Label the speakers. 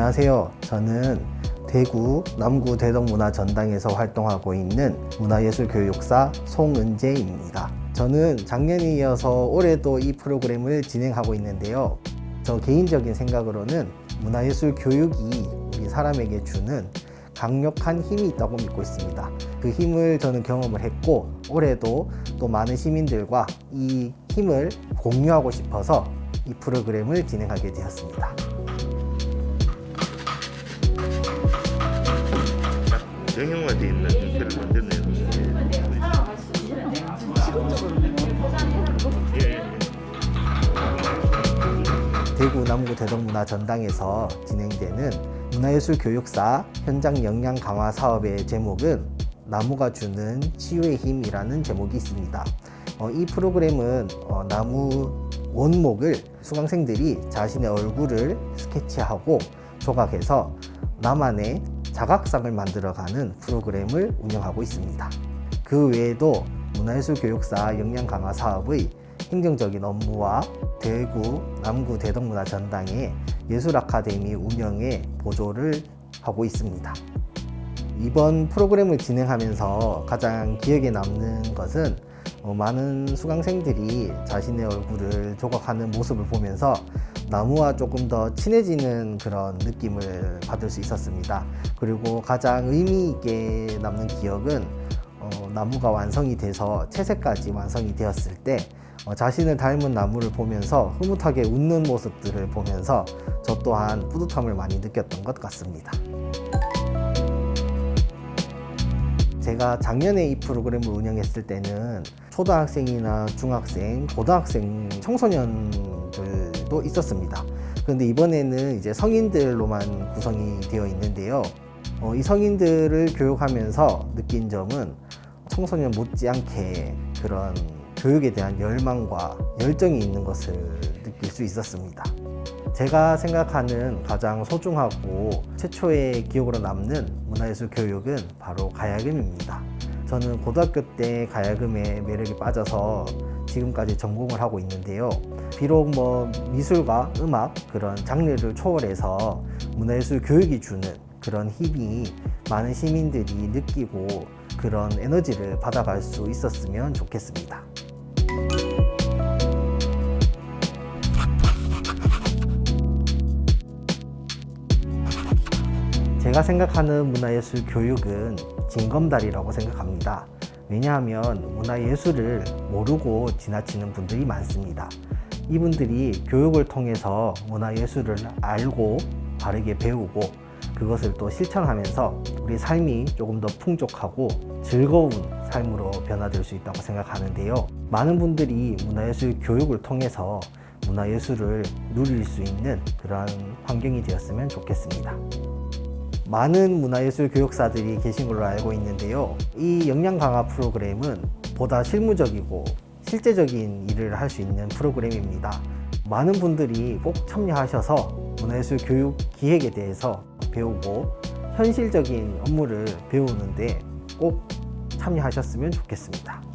Speaker 1: 안녕하세요. 저는 대구 남구 대덕문화전당에서 활동하고 있는 문화예술교육사 송은재입니다. 저는 작년에 이어서 올해도 이 프로그램을 진행하고 있는데요. 저 개인적인 생각으로는 문화예술 교육이 우리 사람에게 주는 강력한 힘이 있다고 믿고 있습니다. 그 힘을 저는 경험을 했고 올해도 또 많은 시민들과 이 힘을 공유하고 싶어서 이 프로그램을 진행하게 되었습니다.
Speaker 2: 영양화되어 있는 형태를 만들어내는 예, 예.
Speaker 1: 대구 남구 대덕문화 전당에서 진행되는 문화예술 교육사 현장 역량 강화 사업의 제목은 나무가 주는 치유의 힘이라는 제목이 있습니다. 어, 이 프로그램은 어, 나무 원목을 수강생들이 자신의 얼굴을 스케치하고 조각해서 나만의 자각상을 만들어가는 프로그램을 운영하고 있습니다. 그 외에도 문화예술 교육사 역량 강화 사업의 행정적인 업무와 대구 남구 대덕문화 전당의 예술 아카데미 운영에 보조를 하고 있습니다. 이번 프로그램을 진행하면서 가장 기억에 남는 것은 어, 많은 수강생들이 자신의 얼굴을 조각하는 모습을 보면서 나무와 조금 더 친해지는 그런 느낌을 받을 수 있었습니다. 그리고 가장 의미 있게 남는 기억은 어, 나무가 완성이 돼서 채색까지 완성이 되었을 때 어, 자신을 닮은 나무를 보면서 흐뭇하게 웃는 모습들을 보면서 저 또한 뿌듯함을 많이 느꼈던 것 같습니다. 제가 작년에 이 프로그램을 운영했을 때는 초등학생이나 중학생, 고등학생, 청소년 들도 있었습니다. 그런데 이번에는 이제 성인들로만 구성이 되어 있는데요. 어, 이 성인들을 교육하면서 느낀 점은 청소년 못지않게 그런 교육에 대한 열망과 열정이 있는 것을 느낄 수 있었습니다. 제가 생각하는 가장 소중하고 최초의 기억으로 남는 문화예술 교육은 바로 가야금입니다. 저는 고등학교 때 가야금의 매력에 빠져서 지금까지 전공을 하고 있는데요. 비록 뭐 미술과 음악 그런 장르를 초월해서 문화예술 교육이 주는 그런 힘이 많은 시민들이 느끼고 그런 에너지를 받아갈 수 있었으면 좋겠습니다. 제가 생각하는 문화예술 교육은 징검다리라고 생각합니다. 왜냐하면 문화예술을 모르고 지나치는 분들이 많습니다. 이분들이 교육을 통해서 문화예술을 알고 바르게 배우고 그것을 또 실천하면서 우리 삶이 조금 더 풍족하고 즐거운 삶으로 변화될 수 있다고 생각하는데요. 많은 분들이 문화예술 교육을 통해서 문화예술을 누릴 수 있는 그런 환경이 되었으면 좋겠습니다. 많은 문화예술 교육사들이 계신 걸로 알고 있는데요. 이 역량 강화 프로그램은 보다 실무적이고 실제적인 일을 할 수 있는 프로그램입니다. 많은 분들이 꼭 참여하셔서 문화예술 교육 기획에 대해서 배우고 현실적인 업무를 배우는데 꼭 참여하셨으면 좋겠습니다.